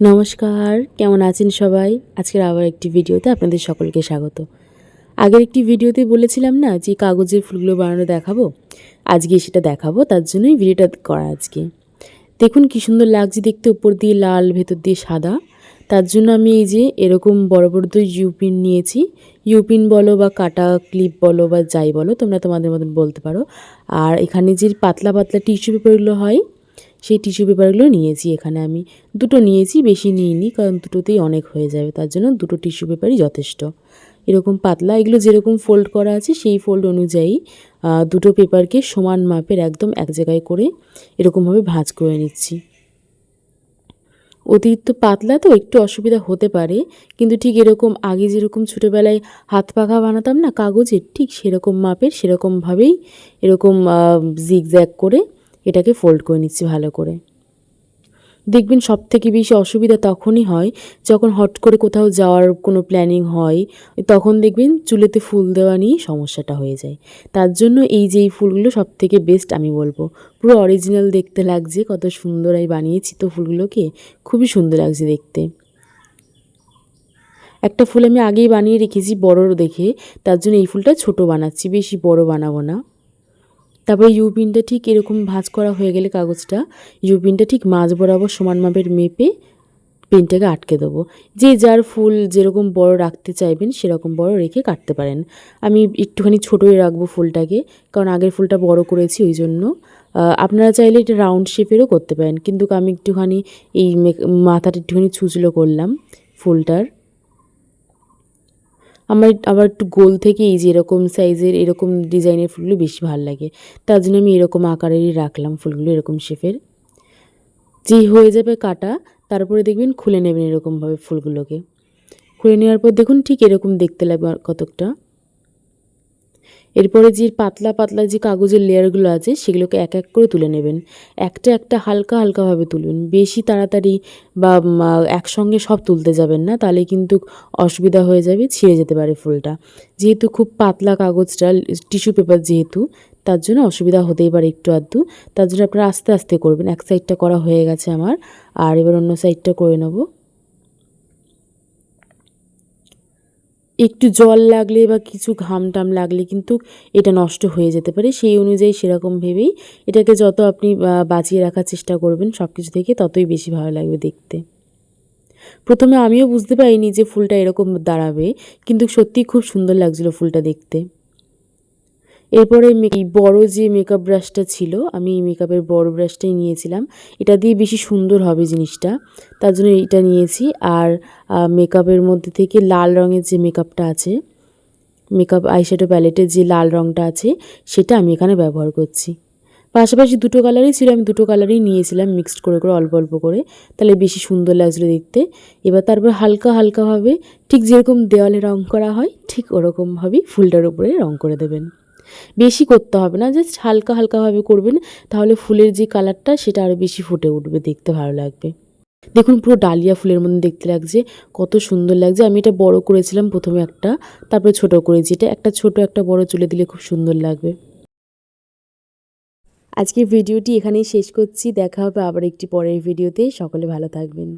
নমস্কার, কেমন আছেন সবাই? আজকের আবার একটি ভিডিওতে আপনাদের সকলকে স্বাগত। আগের একটি ভিডিওতে বলেছিলাম না যে কাগজের ফুলগুলো বানানো দেখাবো? আজকে সেটা দেখাবো, তার জন্যই ভিডিওটা করা আজকে। দেখুন কী সুন্দর লাগছে দেখতে, উপর দিয়ে লাল, ভেতর দিয়ে সাদা। তার জন্য আমি এই যে এরকম বড় বড় দুই ইউপিন নিয়েছি। ইউপিন বলো বা কাটা ক্লিপ বলো বা যাই বলো, তোমরা তোমাদের মতন বলতে পারো। আর এখানে যে পাতলা পাতলা টিস্যু পেপারগুলো হয় সেই টিস্যু পেপারগুলো নিয়েছি, এখানে আমি দুটো নিয়েছি, বেশি নিইনি কারণ দুটোতেই অনেক হয়ে যাবে, তার জন্য দুটো টিস্যু পেপারই যথেষ্ট। এরকম পাতলা, এগুলো যেরকম ফোল্ড করা আছে সেই ফোল্ড অনুযায়ী দুটো পেপারকে সমান মাপের একদম এক জায়গায় করে এরকমভাবে ভাঁজ করে নিচ্ছি। অতিরিক্ত পাতলা তো একটু অসুবিধা হতে পারে, কিন্তু ঠিক এরকম আগে যেরকম ছোটোবেলায় হাত পাখা বানাতাম না, কাগজের ঠিক সেরকম মাপের, সেরকমভাবেই এরকম জিগজ্যাগ করে এটাকে ফোল্ড করে নিচ্ছি ভালো করে। দেখবেন সব থেকে বেশি অসুবিধা তখনই হয় যখন হট করে কোথাও যাওয়ার কোনো প্ল্যানিং হয়, তখন দেখবেন চুলেতে ফুল দেওয়া নিয়ে সমস্যাটা হয়ে যায়। তার জন্য এই যে এই ফুলগুলো সব থেকে বেস্ট আমি বলব। পুরো অরিজিনাল দেখতে লাগছে, কত সুন্দর আমি বানিয়েছি তো ফুলগুলোকে, খুবই সুন্দর লাগছে দেখতে। একটা ফুল আমি আগেই বানিয়ে রেখেছি বড় দেখে, তার জন্য এই ফুলটা ছোট বানাচ্ছি, বেশি বড় বানাবো না। তারপরে ইউপিনটা ঠিক এরকম ভাঁজ করা হয়ে গেলে কাগজটা ইউপিনটা ঠিক মাঝ বরাবর সমান মাপের মেপে পেনটাকে আটকে দেবো। যে যার ফুল যেরকম বড় রাখতে চাইবেন সেরকম বড় রেখে কাটতে পারেন। আমি একটুখানি ছোটোই রাখব ফুলটাকে, কারণ আগের ফুলটা বড় করেছি ওই জন্য আপনারা চাইলে এটা রাউন্ড শেপেরও করতে পারেন, কিন্তু আমি একটুখানি এই মাথাটা একটুখানি ছুচলো করলাম ফুলটার। আমার আবার একটু গোল থেকে এই যে এরকম সাইজের এরকম ডিজাইনের ফুলগুলো বেশি ভালো লাগে। তার জন্য আমি এরকম আকারেরই রাখলাম ফুলগুলো, এরকম শেপের। যে হয়ে যাবে কাটা, তারপরে দেখবেন খুলে নেবেন এরকমভাবে ফুলগুলোকে। খুলে নেওয়ার পর দেখুন ঠিক এরকম দেখতে লাগবে কতকটা। এরপরে যে পাতলা পাতলা যে কাগজের লেয়ারগুলো আছে, সেগুলোকে এক এক করে তুলে নেবেন। একটা একটা হালকা হালকাভাবে তুলবেন বেশি তাড়াতাড়ি বা একসঙ্গে সব তুলতে যাবেন না, তাহলে কিন্তু অসুবিধা হয়ে যাবে, ছিঁড়ে যেতে পারে ফুলটা। যেহেতু খুব পাতলা কাগজটা, টিস্যু পেপার যেহেতু, তার জন্য অসুবিধা হতেই পারে একটু আধটু। তার জন্য আপনারা আস্তে আস্তে করবেন। এক সাইডটা করা হয়ে গেছে আমার, আর এবার অন্য সাইডটা করে নেব। একটু জল লাগলে বা কিছু ঘাম টাম লাগলে কিন্তু এটা নষ্ট হয়ে যেতে পারে। সেই অনুযায়ী সেরকম ভেবেই এটাকে যত আপনি বাঁচিয়ে রাখার চেষ্টা করবেন সব কিছু থেকে ততই বেশি ভালো লাগবে দেখতে। প্রথমে আমিও বুঝতে পারিনি যে ফুলটা এরকম দাঁড়াবে, কিন্তু সত্যিই খুব সুন্দর লাগছিল ফুলটা দেখতে। এরপরে এই বড় যে মেকআপ ব্রাশটা ছিল, আমি এই মেকআপের বড় ব্রাশটাই নিয়েছিলাম। এটা দিয়ে বেশি সুন্দর হবে জিনিসটা। তার জন্য এটা নিয়েছি। আর মেকআপের মধ্যে থেকে লাল রঙের যে মেকআপটা আছে মেকআপ আইশ্যাডো প্যালেটের যে লাল রঙটা আছে, সেটা আমি এখানে ব্যবহার করছি। পাশাপাশি দুটো কালারই ছিল, আমি দুটো কালারই নিয়েছিলাম মিক্সড করে করে, অল্প অল্প করে। তাহলে বেশি সুন্দর লাগছিল দেখতে। এবার তারপর হালকা হালকাভাবে ঠিক যেরকম দেওয়ালে রং করা হয়, ঠিক ওরকমভাবেই ফুলটার উপরে রং করে দেবেন। বেশি করতে হবে না জাস্ট হালকা হালকাভাবে করবেন, তাহলে ফুলের যে কালারটা সেটা আরও বেশি ফুটে উঠবে, দেখতে ভালো লাগবে। দেখুন পুরো ডালিয়া ফুলের মধ্যে দেখতে লাগছে, কত সুন্দর লাগছে। আমি এটা বড় করেছিলাম প্রথমে একটা, তারপরে ছোট করেছি। এটা একটা ছোট, একটা বড় চুলে দিলে খুব সুন্দর লাগবে। আজকের ভিডিওটি এখানেই শেষ করছি। দেখা হবে আবার একটি পরের ভিডিওতে। সকলে ভালো থাকবেন।